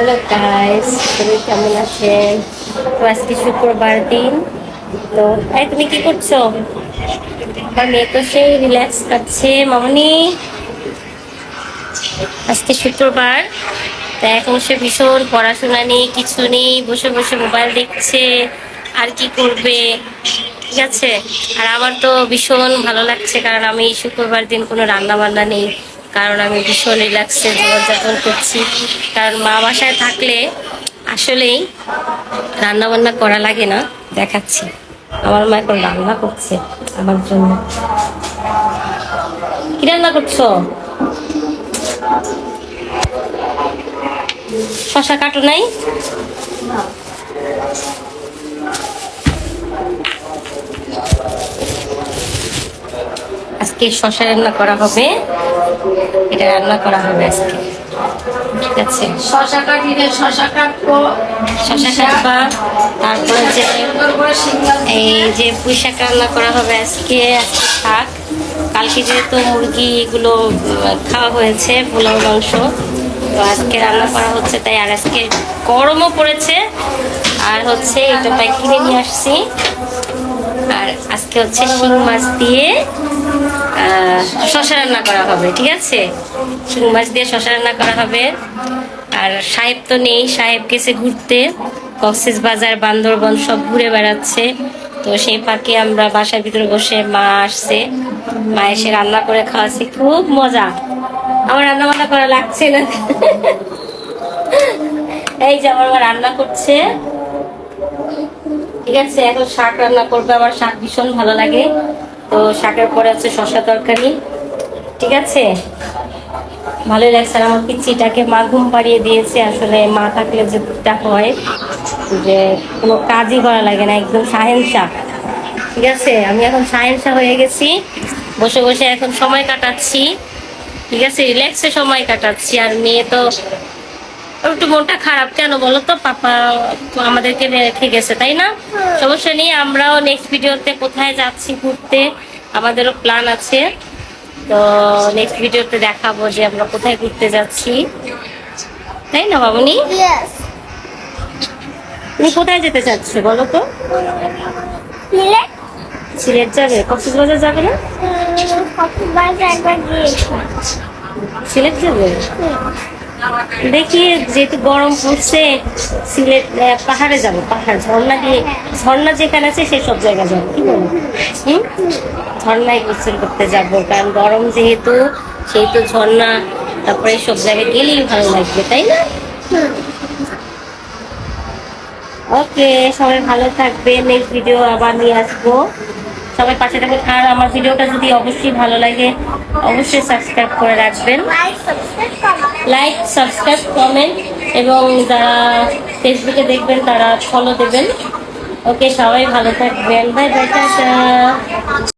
Hello guys তুমি কেমন আছেন তো আজকে শুক্রবার দিন। তো, এই তুমি কি করছ? মেয়ে তো সেই রিল্যাক্স করছে। মামনি, আজকে শুক্রবার। তা এখন সে ভীষণ পড়াশোনা নেই, কিছু নেই, বসে বসে মোবাইল দেখছে, আর কি করবে? ঠিক আছে? আর আমার তো ভীষণ ভালো লাগছে, কারণ আমি শুক্রবার দিন কোনো রান্না বান্না নেই। কারণ আমি ভীষণ রিল্যাক্সে জীবনযাপন করছি। কারণ মা বাসায় থাকলে আসলেই রান্না বান্না করা লাগে না, দেখাচ্ছি। আমার মা এখন রান্না করছে আমার জন্য। কি রান্না করছ? শশা কাটো নাই? আজকে শশা রান্না করা হবে। এটা রান্না করা হবে আজকে। ঠিক আছে? শশা কাটিলে শশা কাটবো শশা কাটবা তারপরে যে সুন্দর করে শিমলা এই যে পুঁই শাক রান্না করা হবে আজকে আজকে শাক। কালকে যেহেতু মুরগি এগুলো খাওয়া হয়েছে পোলাও মাংস। তো আজকে রান্না করা হচ্ছে তাই আর আজকে গরমও পড়েছে। আর হচ্ছে এটা তাই কিনে নিয়ে আসছি। আর আজকে হচ্ছে শিং মাছ দিয়ে শশা রান্না করা হবে, ঠিক আছে? শিং মাছ দিয়ে শশা রান্না করা হবে। আর সাহেব তো নেই, সাহেব গেছে ঘুরতে। কক্সেস বাজার, বান্দরবন সব ঘুরে বেড়াচ্ছে। তো সেই ফাঁকে আমরা বাসার ভিতরে বসে মা আসছে। মা এসে রান্না করে খাওয়াছি খুব মজা। আমার রান্না বান্না করা লাগছে না। এই যে আমার রান্না করছে। ঠিক আছে, এখন শাক রান্না করবে, আমার শাক ভীষণ ভালো লাগে। তো শাকের পরে হচ্ছে শশা তরকারি, ঠিক আছে? ভালোই লাগছে আর আমার পিচ্ছিটাকে মা ঘুম পাড়িয়ে দিয়েছে, আসলে মা থাকলে যেটা হয়, যে কোনো কাজই করা লাগে না, একদম সাহেন্সা ঠিক আছে, আমি এখন সাহেন্সা হয়ে গেছি, বসে বসে এখন সময় কাটাচ্ছি। ঠিক আছে রিল্যাক্সে সময় কাটাচ্ছি, আর মেয়ে তো একটু মনটা খারাপ কেন বলো তো? পাপা আমাদেরকে রেখে গেছে তাই না? সমস্যা নেই আমরাও নেক্সট ভিডিওতে কোথায় যাচ্ছি ঘুরতে আমাদেরও প্ল্যান আছে। তো নেক্সট ভিডিওতে দেখাবো যে আমরা কোথায় ঘুরতে যাচ্ছি। তাই না বাবুনি? তুমি কোথায় যেতে চাচ্ছ বলো তো? সিলেট। যাবে? কক্সবাজার যাবে না? সিলেট যাবে? দেখি যেহেতু গরম পড়ছে সিলেট পাহাড়ে যাব, পাহাড়, ঝর্ণা দিয়ে, ঝর্ণা যেখানে আছে সেই সব জায়গায় যাব, কি বলো হুম? ঝর্ণায় গোসল করতে যাব, কারণ গরম যেহেতু, সেহেতু ঝর্ণা, তারপরে সব জায়গায় গেলেই ভালো লাগবে, তাই না? ওকে, সবাই ভালো থাকবে নেক্সট ভিডিও আবার নিয়ে আসব। সবাই পাশে থাকবেন আর আমার ভিডিওটা যদি অবশ্যই ভালো লাগে, অবশ্যই সাবস্ক্রাইব করে রাখবেন। লাইক সাবস্ক্রাইব করো লাইক সাবস্ক্রাইব কমেন্ট এবং যারা ফেসবুকে দেখবেন তারা ফলো দেবেন। ওকে সবাই ভালো থাকবেন। Bye bye tata.